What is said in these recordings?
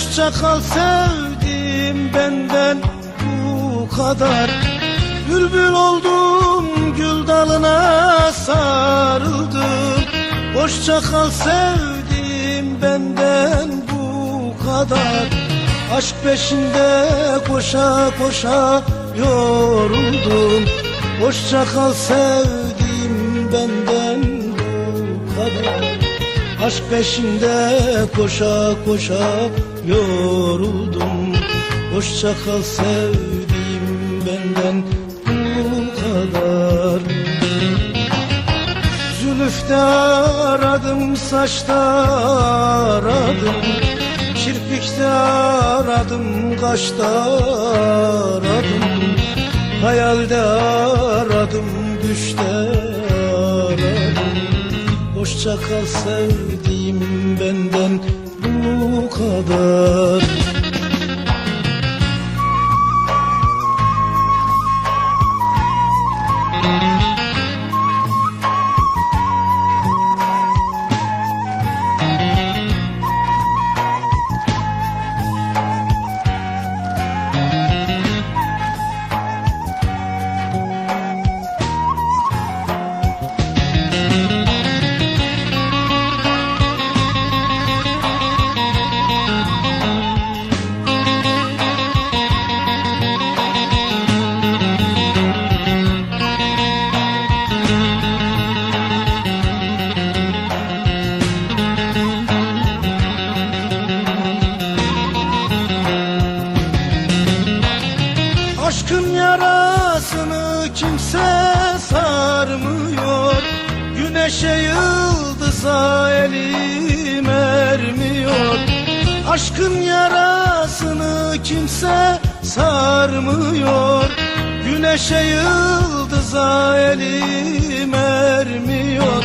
Hoşça kal sevdim benden bu kadar. Bülbül oldum gül dalına sarıldım. Hoşça kal sevdim benden bu kadar. Aşk peşinde koşa koşa yoruldum. Hoşça kal sevdim benden bu kadar Aşk peşinde koşa koşa yoruldum. Hoşça kal sevdiğim benden bu kadar. Zülüfte aradım saçta aradım. Kirpikte aradım kaşta aradım. Hayalde aradım düşte aradım Hoşça kal sevdiğim benden bu kadar kimse sarmıyor Güneşe yıldıza elim ermiyor. Aşkın yarasını kimse sarmıyor Güneşe yıldıza elim ermiyor.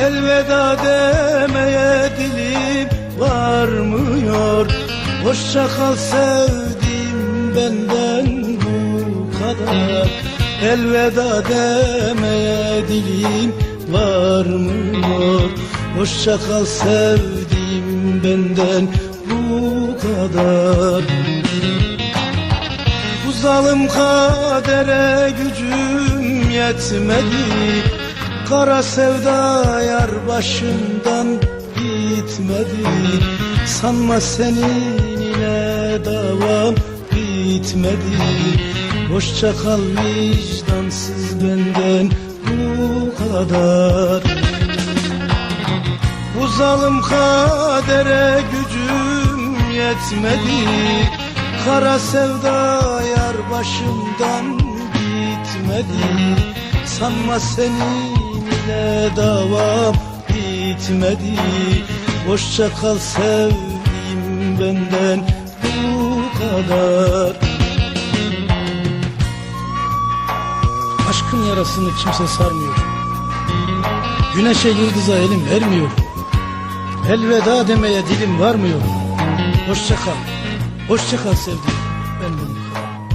Elveda demeye dilim varmıyor Hoşça kal sevdim benden bu kadar Elveda demeye dilim varmıyor. Hoşça kal sevdim benden bu kadar. Bu zalim kadere gücüm yetmedi. Kara sevda yar başımdan gitmedi. Sanma senin ile davam bitmedi Hoşça kal vicdansız benden bu kadar. Bu zalim kadere gücüm yetmedi. Kara sevda yar başımdan gitmedi Sanma seninle davam bitmedi. Hoşça kal sevdiğim benden bu kadar Aşkın yarasını kimse sarmıyor. Güneşe yıldıza elim vermiyor. Elveda demeye dilim varmıyor. Hoşça kal. Hoşça kal sevdiğim. Benden bu kadar